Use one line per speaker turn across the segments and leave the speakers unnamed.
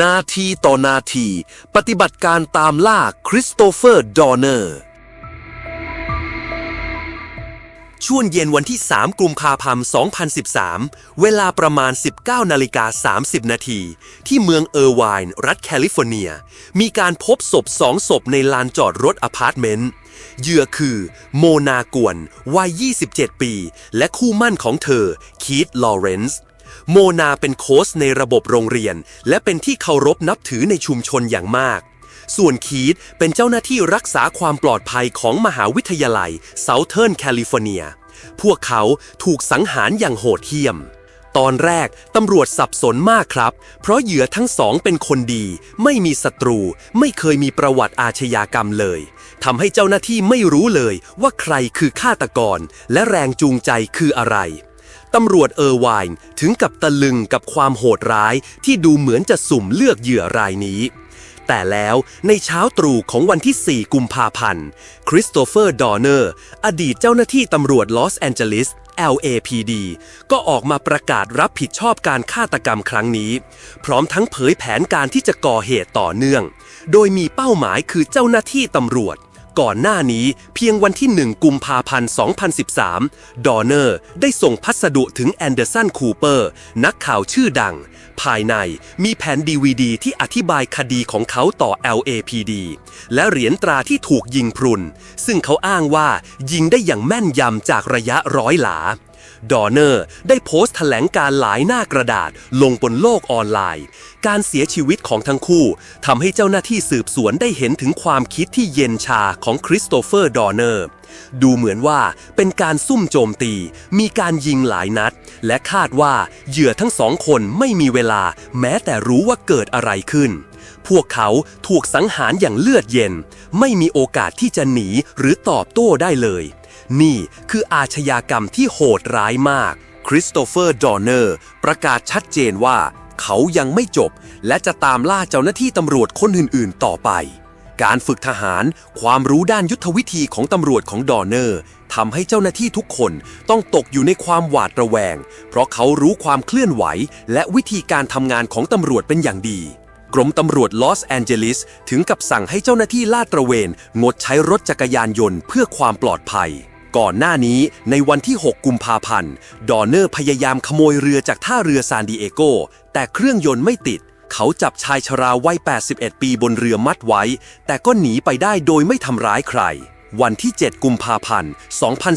นาทีต่อนาที ปฏิบัติการตามล่าคริสโตเฟอร์ ดอร์เนอร์ ช่วงเย็นวันที่ 3กุมภาพันธ์ 2013 เวลาประมาณ 19นาฬิกา30 นาที ที่เมืองเออร์ไวน์ รัฐแคลิฟอร์เนีย มีการพบศพสองศพในลานจอดรถอพาร์ตเมนต์เหยื่อคือโมนากวน วัย 27 ปี และคู่มั่นของเธอ คีตลอเรนซ์ โมนาเป็นโค้ชในระบบโรงเรียน และเป็นที่เคารพนับถือในชุมชนอย่างมาก ส่วนคีตเป็นเจ้าหน้าที่รักษาความปลอดภัยของมหาวิทยาลัยเซาเทิร์นแคลิฟอร์เนีย พวกเขาถูกสังหารอย่างโหดเหี้ยม ตอนแรกตำรวจสับสนมากครับ เพราะเหยื่อทั้งสองเป็นคนดี ไม่มีศัตรู ไม่เคยมีประวัติอาชญากรรมเลยทำให้เจ้าหน้าที่ไม่รู้เลยว่าใครคือฆาตกร และแรงจูงใจคืออะไร ตำรวจเออร์ไวน์ถึงกับตะลึงกับความโหดร้ายที่ดูเหมือนจะสุ่มเลือกเหยื่อรายนี้ แต่แล้วในเช้าตรู่ของวันที่ 4 กุมภาพันธ์ คริสโตเฟอร์ดอเนอร์ อดีตเจ้าหน้าที่ตำรวจลอสแอนเจลิส LAPD ก็ออกมาประกาศรับผิดชอบการฆาตกรรมครั้งนี้ พร้อมทั้งเผยแผนการที่จะก่อเหตุต่อเนื่อง โดยมีเป้าหมายคือเจ้าหน้าที่ตำรวจ ก่อนหน้านี้เพียงวันที่ 1 กุมภาพันธ์ 2013 ดอร์เนอร์ได้ส่งพัสดุถึงแอนเดอร์สันคูเปอร์ นักข่าวชื่อดัง ภายในมีแผ่นดีวดีที่อธิบายคดีของเขาต่อ LAPD และเหรียญตราที่ถูกยิงพรุน ซึ่งเขาอ้างว่ายิงได้อย่างแม่นยำจากระยะร้อยหลา ดอร์เนอร์ได้โพสต์แถลงการหลายหน้ากระดาษลงบนโลกออนไลน์ การเสียชีวิตของทั้งคู่ทำให้เจ้าหน้าที่สืบสวนได้เห็นถึงความคิดที่เย็นชาของคริสโตเฟอร์ดอร์เนอร์ดูเหมือนว่าเป็นการซุ่มโจมตี มีการยิงหลายนัด และคาดว่าเหยื่อทั้งสองคนไม่มีเวลา แม้แต่รู้ว่าเกิดอะไรขึ้น พวกเขาถูกสังหารอย่างเลือดเย็น ไม่มีโอกาสที่จะหนีหรือตอบโต้ได้เลย นี่คืออาชญากรรมที่โหดร้ายมาก คริสโตเฟอร์ดอร์เนอร์ ประกาศชัดเจนว่า เขายังไม่จบ และจะตามล่าเจ้าหน้าที่ตำรวจคนอื่นๆ ต่อไป การฝึกทหาร ความรู้ด้านยุทธวิธีของตำรวจของดอร์เนอร์ทำให้เจ้าหน้าที่ทุกคนต้องตกอยู่ในความหวาดระแวง เพราะเขารู้ความเคลื่อนไหว และวิธีการทำงานของตำรวจเป็นอย่างดีกรมตำรวจลอสแอนเจลิสถึงกับสั่งให้เจ้าหน้าที่ลาดตระเวน งดใช้รถจักรยานยนต์เพื่อความปลอดภัย ก่อนหน้านี้ในวันที่ 6 กุมภาพันธ์ ดอร์เนอร์พยายามขโมยเรือจากท่าเรือซานดิเอโก แต่เครื่องยนต์ไม่ติด เขาจับชายชราวัย 81 ปีบนเรือมัดไว้ แต่ก็หนีไปได้โดยไม่ทำร้ายใคร วันที่ 7 กุมภาพันธ์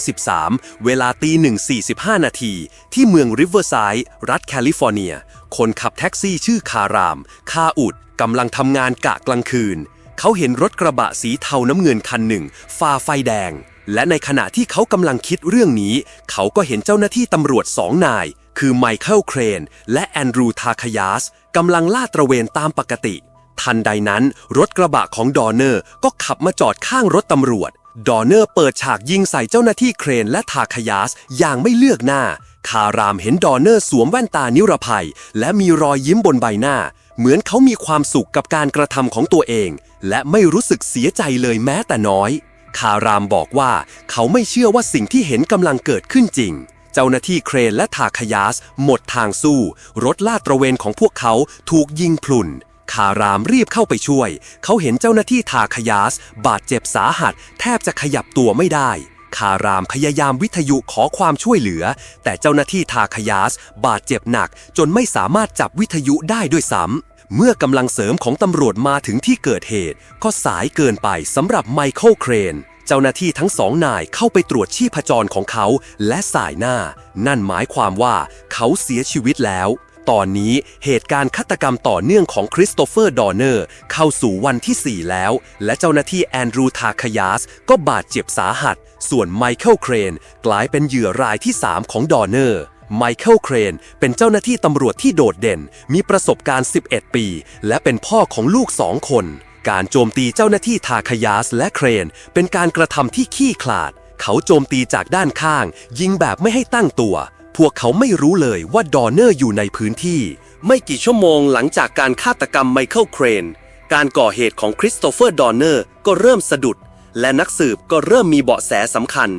2013 เวลาตี1.45 นาที ที่เมืองริเวอร์ไซด์รัฐแคลิฟอร์เนีย คนขับแท็กซี่ชื่อคาราม คาอุดกำลังทำงานกะกลางคืน เขาเห็นรถกระบะสีเทาน้ำเงินคันหนึ่งฝ่าไฟแดง และในขณะที่เขากำลังคิดเรื่องนี้ เขาก็เห็นเจ้าหน้าที่ตำรวจสองนาย คือไมเคิลเครน และแอนดรูทาคยาสกำลังลาดตระเวนตามปกติ ทันใดนั้น รถกระบะของดอเนอร์ก็ขับมาจอดข้างรถตำรวจ ดอเนอร์เปิดฉากยิงใส่เจ้าหน้าที่เครนและทาคยาสอย่างไม่เลือกหน้า คารามเห็นดอเนอร์สวมแว่นตานิรภัย และมีรอยยิ้มบนใบหน้า เหมือนเขามีความสุขกับการกระทำของตัวเอง และไม่รู้สึกเสียใจเลยแม้แต่น้อย คารามบอกว่า เขาไม่เชื่อว่าสิ่งที่เห็นกำลังเกิดขึ้นจริง เจ้าหน้าที่เครนและทาคยาส หมดทางสู้ รถลาดตระเวนของพวกเขาถูกยิงพลุนคารามรีบเข้าไปช่วย เขาเห็นเจ้าหน้าที่ทาคยาส บาดเจ็บสาหัส แทบจะขยับตัวไม่ได้ คารามพยายามวิทยุขอความช่วยเหลือ แต่เจ้าหน้าที่ทาคยาส บาดเจ็บหนักจนไม่สามารถจับวิทยุได้ด้วยซ้ำ เมื่อกำลังเสริมของตำรวจมาถึงที่เกิดเหตุ ก็สายเกินไปสำหรับไมเคิลเครน เจ้าหน้าที่ทั้งสองนายเข้าไปตรวจชีพจรของเขา และสายหน้า นั่นหมายความว่าเขาเสียชีวิตแล้ว ตอนนี้เหตุการณ์ฆาตกรรมต่อเนื่องของคริสโตเฟอร์ ดอเนอร์ เข้าสู่วันที่ 4 แล้ว และเจ้าหน้าที่แอนดรูทาคยาส ก็บาดเจ็บสาหัส ส่วนไมเคิลเครน กลายเป็นเหยื่อรายที่ 3 ของดอเนอร์ ไมเคิลเครนเป็นเจ้าหน้าที่ตำรวจที่โดดเด่น มีประสบการณ์ 11 ปี และเป็นพ่อของลูกสองคน การโจมตีเจ้าหน้าที่ทาคยาสและเครน เป็นการกระทำที่ขี้ขลาด เขาโจมตีจากด้านข้าง ยิงแบบไม่ให้ตั้งตัว พวกเขาไม่รู้เลยว่าดอร์เนอร์อยู่ในพื้นที่ ไม่กี่ชั่วโมงหลังจากการฆาตกรรมไมเคิลเครน การก่อเหตุของคริสโตเฟอร์ดอร์เนอร์ก็เริ่มสะดุด และนักสืบก็เริ่มมีเบาะแสสำคัญ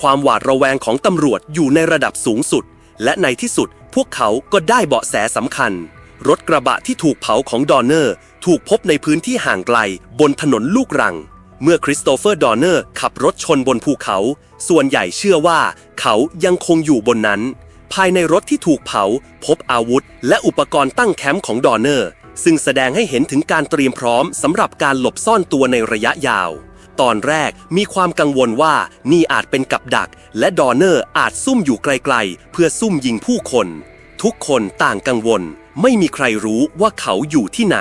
ความหวาดระแวงของตำรวจอยู่ในระดับสูงสุด และในที่สุดพวกเขาก็ได้เบาะแสสำคัญ รถกระบะที่ถูกเผาของดอนเนอร์ ถูกพบในพื้นที่ห่างไกล บนถนนลูกรัง เมื่อคริสโตเฟอร์ดอนเนอร์ขับรถชนบนภูเขา ส่วนใหญ่เชื่อว่าเขายังคงอยู่บนนั้น ภายในรถที่ถูกเผา พบอาวุธ และอุปกรณ์ตั้งแคมป์ของดอนเนอร์ ซึ่งแสดงให้เห็นถึงการเตรียมพร้อมสำหรับการหลบซ่อนตัวในระยะยาว ตอนแรกมีความกังวลว่านี่อาจเป็นกับดัก และดอนเนอร์อาจซุ่มอยู่ไกลๆ เพื่อซุ่มยิงผู้คน ทุกคนต่างกังวล ไม่มีใครรู้ว่าเขาอยู่ที่ไหน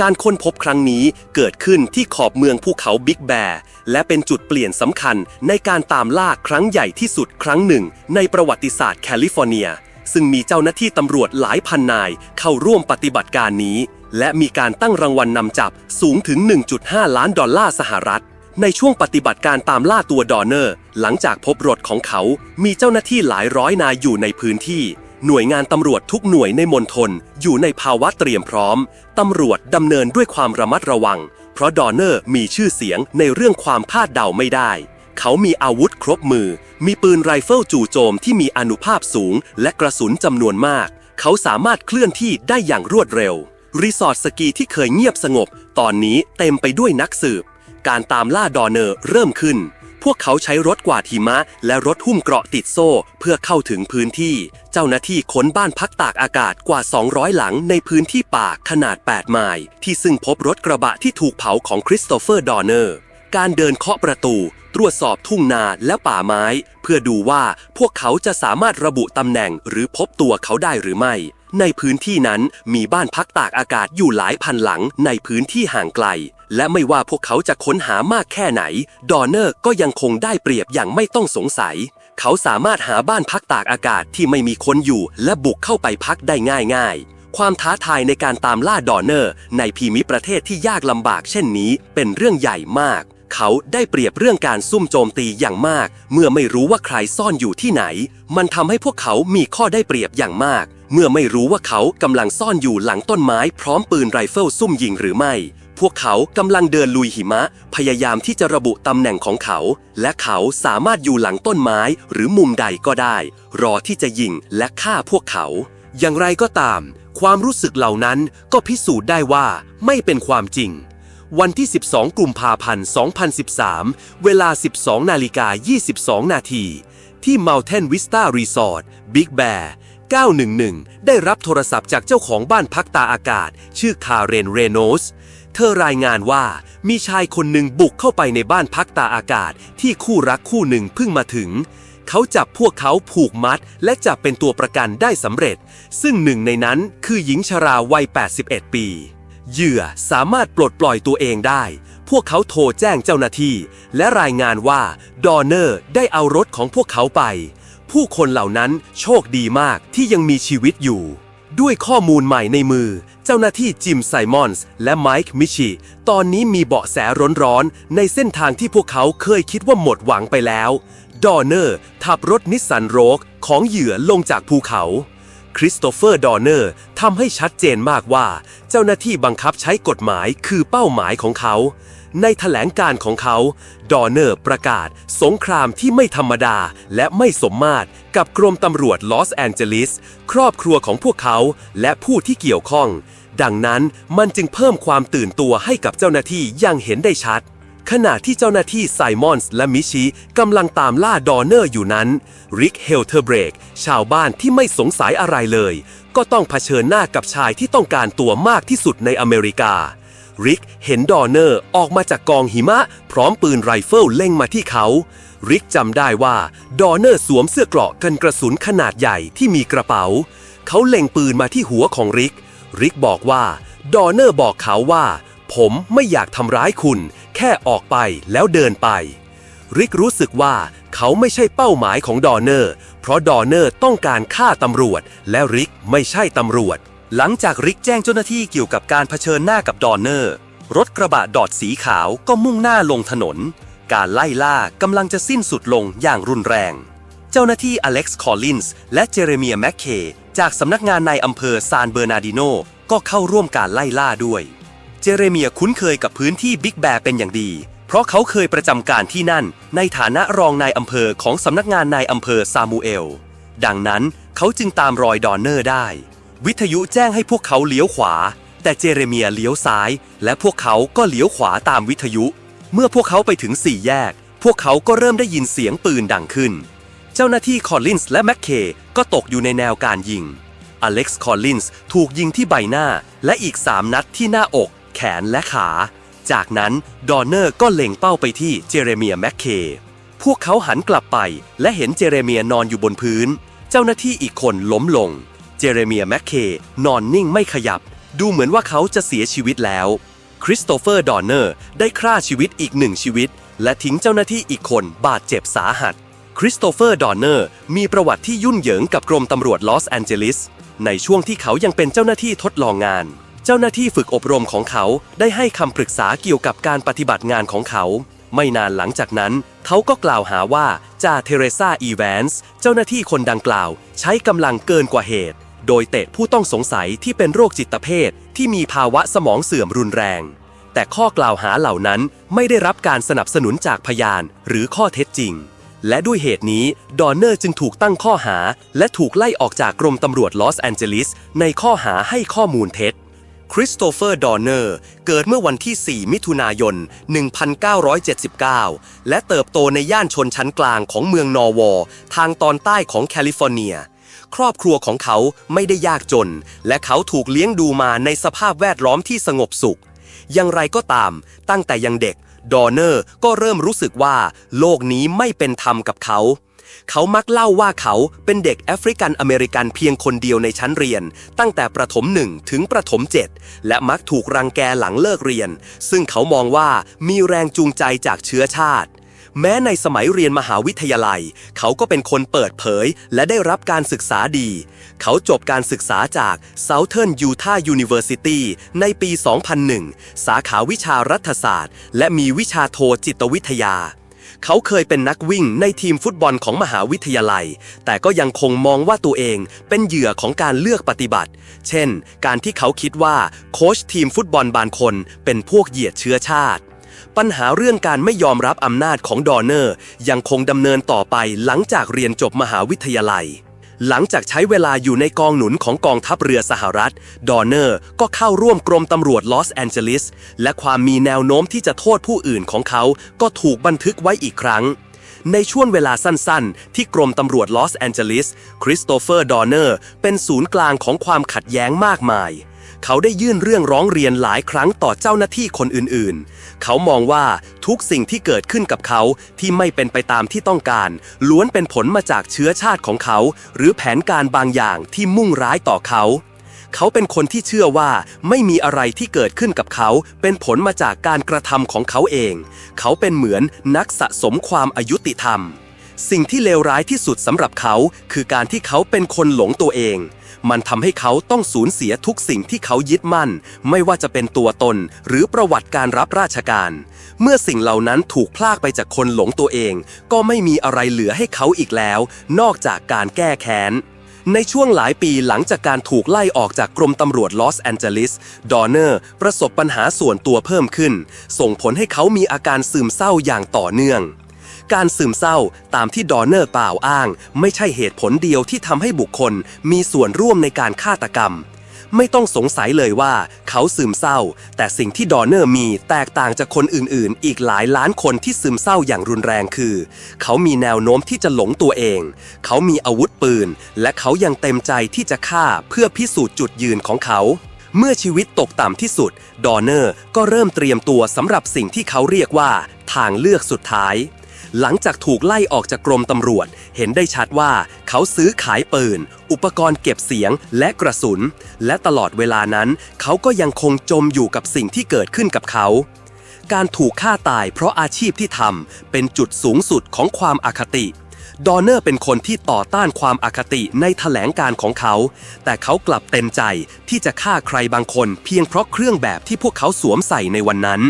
การค้นพบครั้งนี้เกิดขึ้นที่ขอบเมืองภูเขาบิ๊กแบร์และเป็นจุดเปลี่ยนสำคัญในการตามล่าครั้งใหญ่ที่สุดครั้งหนึ่ง ในประวัติศาสตร์แคลิฟอร์เนีย ซึ่งมีเจ้าหน้าที่ตำรวจหลายพันนายเข้าร่วมปฏิบัติการนี้และมีการตั้งรางวัลนำจับสูงถึง 1.5 ล้านดอลลาร์สหรัฐ ในช่วงปฏิบัติการตามล่าตัวดอนเนอร์ หลังจากพบรถของเขา มีเจ้าหน้าที่หลายร้อยนายอยู่ในพื้นที่ หน่วยงานตำรวจทุกหน่วยในมณฑลอยู่ในภาวะเตรียมพร้อม ตำรวจดำเนินด้วยความระมัดระวัง เพราะดอนเนอร์มีชื่อเสียงในเรื่องความคาดเดาไม่ได้ เขามีอาวุธครบมือ มีปืนไรเฟิลจู่โจมที่มีอนุภาพสูง และกระสุนจำนวนมาก เขาสามารถเคลื่อนที่ได้อย่างรวดเร็ว รีสอร์ทสกีที่เคยเงียบสงบ ตอนนี้เต็มไปด้วยนักสืบ การตามล่าดอเนอร์เริ่มขึ้น พวกเขาใช้รถกวาดหิมะ และรถหุ้มเกราะติดโซ่ เพื่อเข้าถึงพื้นที่ เจ้าหน้าที่ค้นบ้านพักตากอากาศกว่า 200 หลังในพื้นที่ป่าขนาด 8 ไมล์ที่ซึ่งพบรถกระบะที่ถูกเผาของคริสโตเฟอร์ดอเนอร์ การเดินเคาะประตู ตรวจสอบทุ่งนาและป่าไม้ เพื่อดูว่าพวกเขาจะสามารถระบุตำแหน่งหรือพบตัวเขาได้หรือไม่ในพื้นที่นั้นมีบ้านพักตากอากาศอยู่หลายพันหลังในพื้นที่ห่างไกล และไม่ว่าพวกเขาจะค้นหามากแค่ไหน ดอนเนอร์ก็ยังคงได้เปรียบอย่างไม่ต้องสงสัย เขาสามารถหาบ้านพักตากอากาศที่ไม่มีคนอยู่ และบุกเข้าไปพักได้ง่าย ๆความท้าทายในการตามล่าดอนเนอร์ ในพีมิประเทศที่ยากลำบากเช่นนี้เป็นเรื่องใหญ่มาก เขาได้เปรียบเรื่องการซุ่มโจมตีอย่างมาก เมื่อไม่รู้ว่าใครซ่อนอยู่ที่ไหน มันทำให้พวกเขามีข้อได้เปรียบอย่างมาก เมื่อไม่รู้ว่าเขากำลังซ่อนอยู่หลังต้นไม้พร้อมปืนไรเฟิลซุ่มยิงหรือไม่ พวกเขากำลังเดินลุยหิมะ พยายามที่จะระบุตำแหน่งของเขา และเขาสามารถอยู่หลังต้นไม้หรือมุมใดก็ได้ รอที่จะยิงและฆ่าพวกเขา อย่างไรก็ตาม ความรู้สึกเหล่านั้นก็พิสูจน์ได้ว่าไม่เป็นความจริง วันที่ 12 กุมภาพันธ์ 2013 เวลา 12 นาฬิกา 22 นาที ที่ Mountain Vista Resort Big Bear 911 ได้รับโทรศัพท์จากเจ้าของบ้านพักตาอากาศ ชื่อคาเรนเรโนส เธอรายงานว่ามีชายคนหนึ่งบุกเข้าไปในบ้านพักตาอากาศที่คู่รักคู่หนึ่งเพิ่งมาถึง เขาจับพวกเขาผูกมัด และจับเป็นตัวประกันได้สำเร็จ ซึ่งหนึ่งในนั้นคือหญิงชราวัย 81 ปี เหยื่อสามารถปลดปล่อยตัวเองได้ พวกเขาโทรแจ้งเจ้าหน้าที่ และรายงานว่าดอนเนอร์ได้เอารถของพวกเขาไป ผู้คนเหล่านั้นโชคดีมากที่ยังมีชีวิตอยู่ ด้วยข้อมูลใหม่ในมือ เจ้าหน้าที่จิมไซมอนส์และไมค์มิชิตอนนี้มีเบาะแสร้อนๆ ในเส้นทางที่พวกเขาเคยคิดว่าหมดหวังไปแล้ว ดอเนอร์ขับรถนิสสันโรกของเหยื่อลงจากภูเขา คริสโตเฟอร์ดอเนอร์ทำให้ชัดเจนมากว่า เจ้าหน้าที่บังคับใช้กฎหมายคือเป้าหมายของเขา ในแถลงการของเขา ดอเนอร์ประกาศ สงครามที่ไม่ธรรมดาและไม่สมมาตรกับกรมตำรวจลอสแอนเจลิส ครอบครัวของพวกเขาและผู้ที่เกี่ยวข้อง ดังนั้นมันจึงเพิ่มความตื่นตัวให้กับเจ้าหน้าที่อย่างเห็นได้ชัด ขณะที่เจ้าหน้าที่ไซมอนส์และมิชิกำลังตามล่าดอเนอร์อยู่นั้น ริกเฮลเทอร์เบรก ชาวบ้านที่ไม่สงสัยอะไรเลย ก็ต้องเผชิญหน้ากับชายที่ต้องการตัวมากที่สุดในอเมริกา ริกเห็นดอเนอร์ออกมาจากกองหิมะ พร้อมปืนไรเฟิลเล็งมาที่เขา ริกจำได้ว่าดอเนอร์สวมเสื้อเกราะกันกระสุนขนาดใหญ่ที่มีกระเป๋า เขาเล็งปืนมาที่หัวของริก ริกบอกว่าดอเนอร์บอกเขาว่า ผมไม่อยากทำร้ายคุณ แค่ออกไปแล้วเดินไป ริกรู้สึกว่าเขาไม่ใช่เป้าหมายของดอเนอร์ เพราะดอเนอร์ต้องการฆ่าตำรวจ และริกไม่ใช่ตำรวจ หลังจากริกแจ้งเจ้าหน้าที่เกี่ยวกับการเผชิญหน้ากับดอนเนอร์ รถกระบะดอดสีขาวก็มุ่งหน้าลงถนน การไล่ล่ากำลังจะสิ้นสุดลงอย่างรุนแรง เจ้าหน้าที่อเล็กซ์คอลลินส์และเจเรเมียแมคเคจากสำนักงานในอำเภอซานเบอร์นาดิโนก็เข้าร่วมการไล่ล่าด้วย เจเรเมียคุ้นเคยกับพื้นที่บิ๊กแบร์เป็นอย่างดี เพราะเขาเคยประจำการที่นั่น ในฐานะรองนายอำเภอของสำนักงานนายอำเภอซามูเอล ดังนั้นเขาจึงตามรอยดอนเนอร์ได้ วิทยุแจ้งให้พวกเขาเลี้ยวขวา แต่เจเรเมียเลี้ยวซ้าย และพวกเขาก็เลี้ยวขวาตามวิทยุ เมื่อพวกเขาไปถึงสี่แยก พวกเขาก็เริ่มได้ยินเสียงปืนดังขึ้น เจ้าหน้าที่คอลลินส์และแมคเคก็ตกอยู่ในแนวการยิง อเล็กซ์คอลลินส์ถูกยิงที่ใบหน้า และอีก3นัดที่หน้าอก แขนและขา จากนั้นดอนเนอร์ก็เล็งเป้าไปที่เจเรเมียแมคเคย์พวกเขาหันกลับไปและเห็นเจเรเมียนอนอยู่บนพื้น เจ้าหน้าที่อีกคนล้มลง เจเรเมียแมคเคนอนนิ่งไม่ขยับ ดูเหมือนว่าเขาจะเสียชีวิตแล้ว คริสโตเฟอร์ ดอนเนอร์ ได้ฆ่าชีวิตอีกหนึ่งชีวิต และทิ้งเจ้าหน้าที่อีกคนบาดเจ็บสาหัส คริสโตเฟอร์ ดอนเนอร์ มีประวัติที่ยุ่นเหยิงกับกรมตำรวจลอสแอนเจลิส ในช่วงที่เขายังเป็นเจ้าหน้าที่ทดลองงาน เจ้าหน้าที่ฝึกอบรมของเขาได้ให้คำปรึกษาเกี่ยวกับการปฏิบัติงานของเขา ไม่นานหลังจากนั้น เขาก็กล่าวหาว่าจ่าเทเรซาอีแวนส์เจ้าหน้าที่คนดังกล่าว ใช้กำลังเกินกว่าเหตุ โดยเตะผู้ต้องสงสัยที่เป็นโรคจิตเภทที่มีภาวะสมองเสื่อมรุนแรง แต่ข้อกล่าวหาเหล่านั้นไม่ได้รับการสนับสนุนจากพยานหรือข้อเท็จจริง และด้วยเหตุนี้ดอนเนอร์จึงถูกตั้งข้อหา และถูกไล่ออกจากกรมตำรวจลอสแอนเจลิสในข้อหาให้ข้อมูลเท็จคริสโตเฟอร์ดอนเนอร์ เกิดเมื่อวันที่ 4 มิถุนายน 1979 และเติบโตในย่านชนชั้นกลางของเมืองนอร์วอร์ทางตอนใต้ของแคลิฟอร์เนีย ครอบครัวของเขาไม่ได้ยากจน และเขาถูกเลี้ยงดูมาในสภาพแวดล้อมที่สงบสุข อย่างไรก็ตาม ตั้งแต่ยังเด็ก ดอนเนอร์ก็เริ่มรู้สึกว่า โลกนี้ไม่เป็นธรรมกับเขา เขามักเล่าว่าเขาเป็นเด็กแอฟริกันอเมริกันเพียงคนเดียวในชั้นเรียน ตั้งแต่ประถมหนึ่งถึงประถมเจ็ดและมักถูกรังแกหลังเลิกเรียน ซึ่งเขามองว่ามีแรงจูงใจจากเชื้อชาติ แม้ในสมัยเรียนมหาวิทยาลัย เขาก็เป็นคนเปิดเผย และได้รับการศึกษาดี เขาจบการศึกษาจาก Southern Utah University ในปี 2001 สาขาวิชารัฐศาสตร์ และมีวิชาโทจิตวิทยา เขาเคยเป็นนักวิ่งในทีมฟุตบอลของมหาวิทยาลัย แต่ก็ยังคงมองว่าตัวเองเป็นเหยื่อของการเลือกปฏิบัติ เช่น การที่เขาคิดว่าโค้ชทีมฟุตบอลบางคนเป็นพวกเหยียดเชื้อชาติ ปัญหาเรื่องการไม่ยอมรับอำนาจของดอเนอร์ ยังคงดำเนินต่อไปหลังจากเรียนจบมหาวิทยาลัย หลังจากใช้เวลาอยู่ในกองหนุนของกองทัพเรือสหรัฐ ดอเนอร์ก็เข้าร่วมกรมตำรวจลอสแอนเจลิส และความมีแนวโน้มที่จะโทษผู้อื่นของเขา ก็ถูกบันทึกไว้อีกครั้งในช่วงเวลาสั้นๆ ที่กรมตำรวจลอสแอนเจลิส คริสโตเฟอร์ ดอร์เนอร์ เป็นศูนย์กลางของความขัดแย้งมากมาย เขาได้ยื่นเรื่องร้องเรียนหลายครั้งต่อเจ้าหน้าที่คนอื่นๆ เขามองว่าทุกสิ่งที่เกิดขึ้นกับเขาที่ไม่เป็นไปตามที่ต้องการ ล้วนเป็นผลมาจากเชื้อชาติของเขา หรือแผนการบางอย่างที่มุ่งร้ายต่อเขา เขาเป็นคนที่เชื่อว่าไม่มีอะไรที่เกิดขึ้นกับเขา เป็นผลมาจากการกระทำของเขาเอง เขาเป็นเหมือนนักสะสมความอายุติธรรม สิ่งที่เลวร้ายที่สุดสำหรับเขา คือการที่เขาเป็นคนหลงตัวเอง มันทำให้เขาต้องสูญเสียทุกสิ่งที่เขายึดมั่น ไม่ว่าจะเป็นตัวตนหรือประวัติการรับราชการ เมื่อสิ่งเหล่านั้นถูกพลากไปจากคนหลงตัวเอง ก็ไม่มีอะไรเหลือให้เขาอีกแล้ว นอกจากการแก้แค้นในช่วงหลายปีหลังจากการถูกไล่ออกจากกรมตำรวจลอสแอนเจลิส ดอร์เนอร์ประสบปัญหาส่วนตัวเพิ่มขึ้น ส่งผลให้เขามีอาการซึมเศร้าอย่างต่อเนื่อง การซึมเศร้าตามที่ดอร์เนอร์กล่าวอ้าง ไม่ใช่เหตุผลเดียวที่ทำให้บุคคลมีส่วนร่วมในการฆาตกรรม ไม่ต้องสงสัยเลยว่าเขาซึมเศร้า แต่สิ่งที่ดอร์เนอร์มีแตกต่างจากคนอื่นๆ อีกหลายล้านคนที่ซึมเศร้าอย่างรุนแรงคือ เขามีแนวโน้มที่จะหลงตัวเอง เขามีอาวุธปืน และเขายังเต็มใจที่จะฆ่าเพื่อพิสูจน์จุดยืนของเขาเมื่อชีวิตตกต่ำที่สุด ดอร์เนอร์ก็เริ่มเตรียมตัวสำหรับสิ่งที่เขาเรียกว่า ทางเลือกสุดท้าย หลังจากถูกไล่ออกจากกรมตำรวจ เห็นได้ชัดว่าเขาซื้อขายปืน อุปกรณ์เก็บเสียงและกระสุน และตลอดเวลานั้น เขาก็ยังคงจมอยู่กับสิ่งที่เกิดขึ้นกับเขา การถูกฆ่าตายเพราะอาชีพที่ทำเป็นจุดสูงสุดของความอาคติดอร์เนอร์เป็นคนที่ต่อต้านความอาคติในแถลงการของเขา แต่เขากลับเต็มใจที่จะฆ่าใครบางคนเพียงเพราะเครื่องแบบที่พวกเขาสวมใส่ในวันนั้น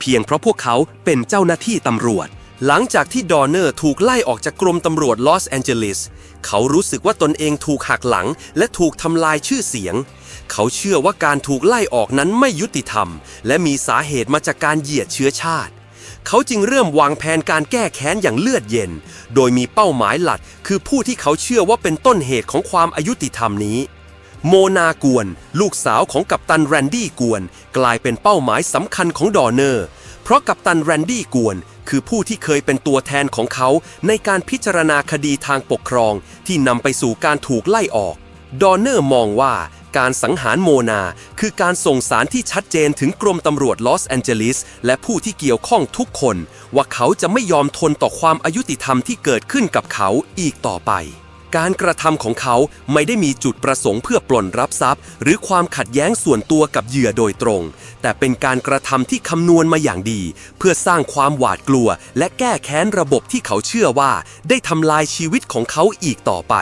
เพียงเพราะพวกเขาเป็นเจ้าหน้าที่ตำรวจ หลังจากที่ดอร์เนอร์ถูกไล่ออกจากกรมตำรวจลอสแอนเจลิส เขารู้สึกว่าตนเองถูกหักหลัง และถูกทำลายชื่อเสียง เขาเชื่อว่าการถูกไล่ออกนั้นไม่ยุติธรรม และมีสาเหตุมาจากการเหยียดเชื้อชาติ เขาจึงเริ่มวางแผนการแก้แค้นอย่างเลือดเย็น โดยมีเป้าหมายหลักคือผู้ที่เขาเชื่อว่าเป็นต้นเหตุของความอายุติธรรมนี้โมนากวน ลูกสาวของกัปตันแรนดี้กวน กลายเป็นเป้าหมายสำคัญของดอเนอร์ เพราะกัปตันแรนดี้กวน คือผู้ที่เคยเป็นตัวแทนของเขาในการพิจารณาคดีทางปกครอง ที่นำไปสู่การถูกไล่ออก ดอนเนอร์มองว่าการสังหารโมนา คือการส่งสารที่ชัดเจนถึงกรมตำรวจลอสแอนเจลิสและผู้ที่เกี่ยวข้องทุกคน ว่าเขาจะไม่ยอมทนต่อความอายุติธรรมที่เกิดขึ้นกับเขาอีกต่อไป การกระทำของเขาไม่ได้มีจุดประสงค์เพื่อปล้นรับทรัพย์ หรือความขัดแย้งส่วนตัวกับเหยื่อโดยตรง แต่เป็นการกระทำที่คำนวณมาอย่างดี เพื่อสร้างความหวาดกลัว และแก้แค้นระบบที่เขาเชื่อว่า ได้ทำลายชีวิตของเขาอีกต่อไป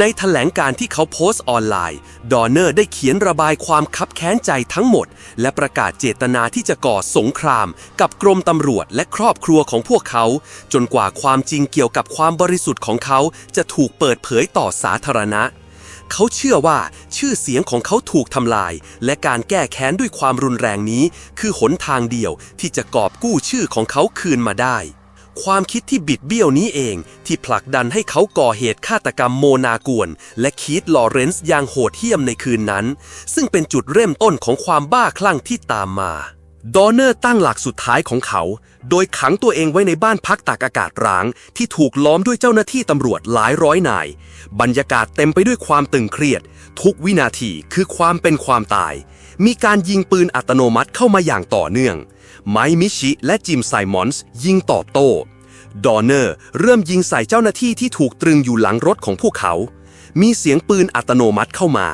ในแถลงการที่เขาโพสต์ออนไลน์ ดอร์เนอร์ได้เขียนระบายความคับแค้นใจทั้งหมด และประกาศเจตนาที่จะก่อสงคราม กับกรมตำรวจและครอบครัวของพวกเขา จนกว่าความจริงเกี่ยวกับความบริสุทธิ์ของเขาจะถูกเปิดเผยต่อสาธารณะ เขาเชื่อว่าชื่อเสียงของเขาถูกทำลาย และการแก้แค้นด้วยความรุนแรงนี้ คือหนทางเดียวที่จะกอบกู้ชื่อของเขาคืนมาได้ ความคิดที่บิดเบี้ยวนี้เอง ที่ผลักดันให้เขาก่อเหตุฆาตกรรมโมนากวน และคีตลอเรนซ์อย่างโหดเหี้ยมในคืนนั้น ซึ่งเป็นจุดเริ่มต้นของความบ้าคลั่งที่ตามมาดอร์เนอร์ตั้งหลักสุดท้ายของเขา โดยขังตัวเองไว้ในบ้านพักตากอากาศร้าง ที่ถูกล้อมด้วยเจ้าหน้าที่ตำรวจหลายร้อยนาย บรรยากาศเต็มไปด้วยความตึงเครียด ทุกวินาทีคือความเป็นความตาย มีการยิงปืนอัตโนมัติเข้ามาอย่างต่อเนื่อง ไมมิชิและจิมไซมอนส์ยิงตอบโต้ดอร์เนอร์เริ่มยิงใส่เจ้าหน้าที่ที่ถูกตรึงอยู่หลังรถของพวกเขา มีเสียงปืนอัตโนมัติเข้ามา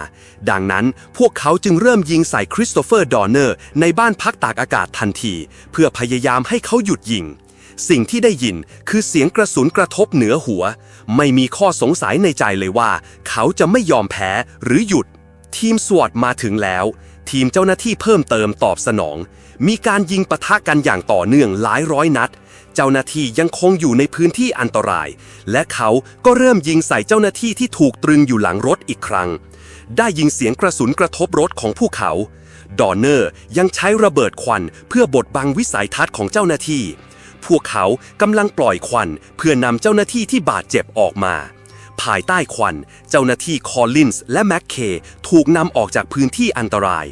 ดังนั้นพวกเขาจึงเริ่มยิงใส่คริสโตเฟอร์ดอร์เนอร์ในบ้านพักตากอากาศทันที เพื่อพยายามให้เขาหยุดยิง สิ่งที่ได้ยินคือเสียงกระสุนกระทบเหนือหัว ไม่มีข้อสงสัยในใจเลยว่า เขาจะไม่ยอมแพ้หรือหยุด ทีมสวอตมาถึงแล้ว ทีมเจ้าหน้าที่เพิ่มเติมตอบสนอง มีการยิงปะทะกันอย่างต่อเนื่องหลายร้อยนัด เจ้าหน้าที่ยังคงอยู่ในพื้นที่อันตราย และเขาก็เริ่มยิงใส่เจ้าหน้าที่ที่ถูกตรึงอยู่หลังรถอีกครั้ง ได้ยิงเสียงกระสุนกระทบรถของพวกเขา ดอนเนอร์ยังใช้ระเบิดควันเพื่อบดบังวิสัยทัศน์ของเจ้าหน้าที่ พวกเขากำลังปล่อยควันเพื่อนำเจ้าหน้าที่ที่บาดเจ็บออกมาภายใต้ควัน เจ้าหน้าที่คอลลินส์และแม็กเคถูกนำออกจากพื้นที่อันตราย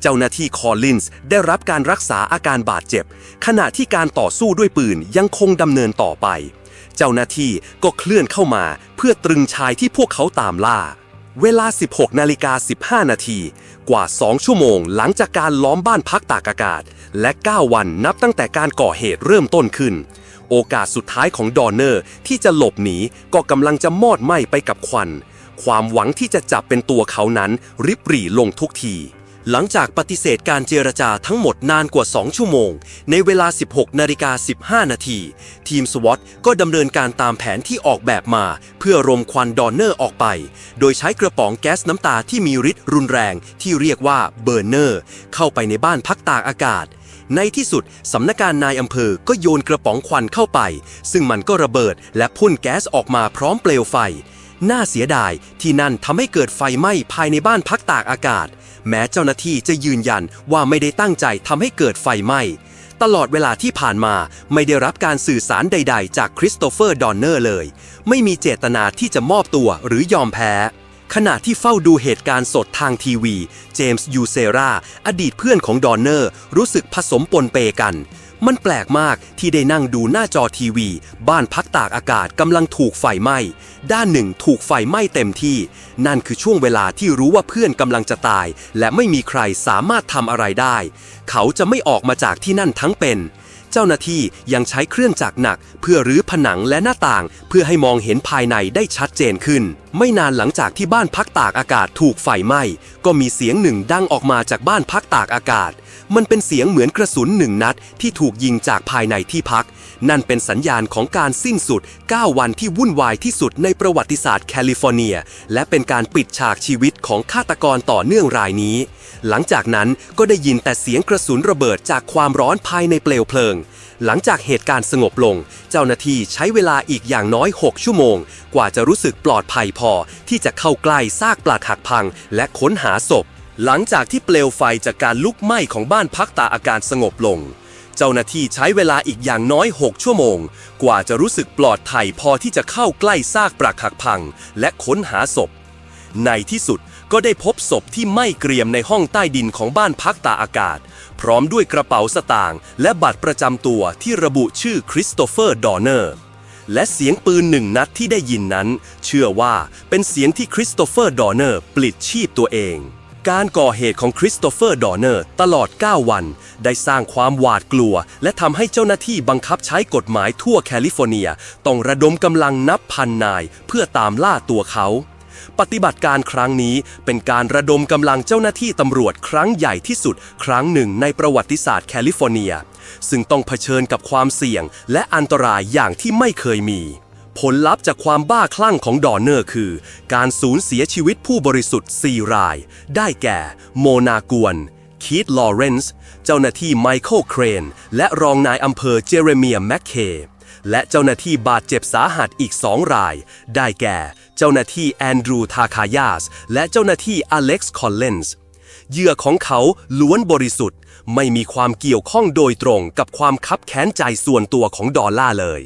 เจ้าหน้าที่คอลลินส์ได้รับการรักษาอาการบาดเจ็บ ขณะที่การต่อสู้ด้วยปืนยังคงดำเนินต่อไป เจ้าหน้าที่ก็เคลื่อนเข้ามาเพื่อตรึงชายที่พวกเขาตามล่า เวลา 16นาฬิกา15 นาที กว่า 2 ชั่วโมงหลังจากการล้อมบ้านพักตากอากาศ และ 9 วันนับตั้งแต่การก่อเหตุเริ่มต้นขึ้น โอกาสสุดท้ายของดอนเนอร์ที่จะหลบหนีก็กำลังจะมอดไหม้ไปกับควัน ความหวังที่จะจับเป็นตัวเขานั้นริบหรี่ลงทุกที หลังจากปฏิเสธการเจรจาทั้งหมดนานกว่า 2 ชั่วโมง ในเวลา 16นาฬิกา15 นาที ทีมสวอตก็ดำเนินการตามแผนที่ออกแบบมา เพื่อรมควันดอนเนอร์ออกไป โดยใช้กระป๋องแก๊สน้ำตาที่มีฤทธิ์รุนแรงที่เรียกว่าเบอร์เนอร์ เข้าไปในบ้านพักตากอากาศในที่สุด สำนักงานนายอำเภอก็โยนกระป๋องควันเข้าไป ซึ่งมันก็ระเบิดและพ่นแก๊สออกมาพร้อมเปลวไฟ น่าเสียดายที่นั่นทำให้เกิดไฟไหม้ภายในบ้านพักตากอากาศ แม้เจ้าหน้าที่จะยืนยันว่าไม่ได้ตั้งใจทำให้เกิดไฟไหม้ตลอดเวลาที่ผ่านมาไม่ได้รับการสื่อสารใด ๆ จากคริสโตเฟอร์ ดอนเนอร์เลย ไม่มีเจตนาที่จะมอบตัวหรือยอมแพ้ ขณะที่เฝ้าดูเหตุการณ์สดทางทีวี เจมส์ยูเซราอดีตเพื่อนของดอนเนอร์ รู้สึกผสมปนเปกัน มันแปลกมากที่ได้นั่งดูหน้าจอทีวี บ้านพักตากอากาศกำลังถูกไฟไหม้ ด้านหนึ่งถูกไฟไหม้เต็มที่ นั่นคือช่วงเวลาที่รู้ว่าเพื่อนกำลังจะตาย และไม่มีใครสามารถทำอะไรได้ เขาจะไม่ออกมาจากที่นั่นทั้งเป็น เจ้าหน้าที่ยังใช้เครื่องจักรหนัก เพื่อรื้อผนังและหน้าต่าง เพื่อให้มองเห็นภายในได้ชัดเจนขึ้น ไม่นานหลังจากที่บ้านพักตากอากาศถูกไฟไหม้ก็มีเสียงหนึ่งดังออกมาจากบ้านพักตากอากาศ มันเป็นเสียงเหมือนกระสุนหนึ่งนัดที่ถูกยิงจากภายในที่พัก นั่นเป็นสัญญาณของการสิ้นสุด 9 วันที่วุ่นวายที่สุดในประวัติศาสตร์แคลิฟอร์เนีย และเป็นการปิดฉากชีวิตของฆาตกรต่อเนื่องรายนี้ หลังจากนั้นก็ได้ยินแต่เสียงกระสุนระเบิดจากความร้อนภายในเปลวเพลิง หลังจากเหตุการณ์สงบลง เจ้าหน้าที่ใช้เวลาอีกอย่างน้อย 6 ชั่วโมง กว่าจะรู้สึกปลอดภัยพอ ที่จะเข้าใกล้ซากปลักหักพัง และค้นหาศพ หลังจากที่เปลวไฟจากการลุกไหม้ของบ้านพักตาอาการสงบลง เจ้าหน้าที่ใช้เวลาอีกอย่างน้อย 6 ชั่วโมง กว่าจะรู้สึกปลอดภัยพอที่จะเข้าใกล้ซากปรักหักพัง และค้นหาศพ ในที่สุดก็ได้พบศพที่ไหม้เกรียมในห้องใต้ดินของบ้านพักตาอากาศ พร้อมด้วยกระเป๋าสตางค์และบัตรประจำตัวที่ระบุชื่อคริสโตเฟอร์ดอเนอร์และเสียงปืนหนึ่งนัดที่ได้ยินนั้น เชื่อว่าเป็นเสียงที่คริสโตเฟอร์ดอเนอร์ปลิดชีพตัวเอง การก่อเหตุของคริสโตเฟอร์ ดอเนอร์ ตลอด 9 วัน ได้สร้างความหวาดกลัว และทำให้เจ้าหน้าที่บังคับใช้กฎหมายทั่วแคลิฟอร์เนีย ต้องระดมกำลังนับพันนาย เพื่อตามล่าตัวเขา ปฏิบัติการครั้งนี้เป็นการระดมกำลังเจ้าหน้าที่ตำรวจครั้งใหญ่ที่สุด ครั้งหนึ่งในประวัติศาสตร์แคลิฟอร์เนีย ซึ่งต้องเผชิญกับความเสี่ยงและอันตรายอย่างที่ไม่เคยมี ผลลัพธ์จากความบ้าคลั่งของดอนเนอร์คือ การสูญเสียชีวิตผู้บริสุทธิ์ 4 ราย ได้แก่ โมนากวน คีตลอเรนซ์ เจ้าหน้าที่ไมเคิลเครน และรองนายอำเภอเจเรเมียแมคเค และเจ้าหน้าที่บาดเจ็บสาหัสอีกสองราย ได้แก่ เจ้าหน้าที่แอนดรูทาคายาส และเจ้าหน้าที่อเล็กซ์คอลเลนส์เหยื่อของเขาล้วนบริสุทธิ์ ไม่มีความเกี่ยวข้องโดยตรงกับความคับแค้นใจส่วนตัวของดอลล่าเลย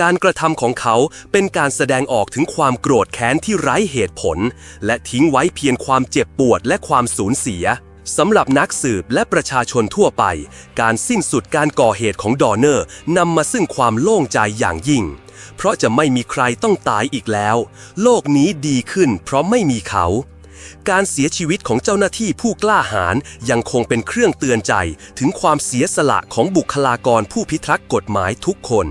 การกระทำของเขาเป็นการแสดงออกถึงความโกรธแค้นที่ไร้เหตุผล และทิ้งไว้เพียงความเจ็บปวดและความสูญเสียสำหรับนักสืบและประชาชนทั่วไป การสิ้นสุดการก่อเหตุของดอร์เนอร์นำมาซึ่งความโล่งใจอย่างยิ่ง เพราะจะไม่มีใครต้องตายอีกแล้ว โลกนี้ดีขึ้นเพราะไม่มีเขา การเสียชีวิตของเจ้าหน้าที่ผู้กล้าหาญยังคงเป็นเครื่องเตือนใจถึงความเสียสละของบุคลากรผู้พิทักษ์กฎหมายทุกคน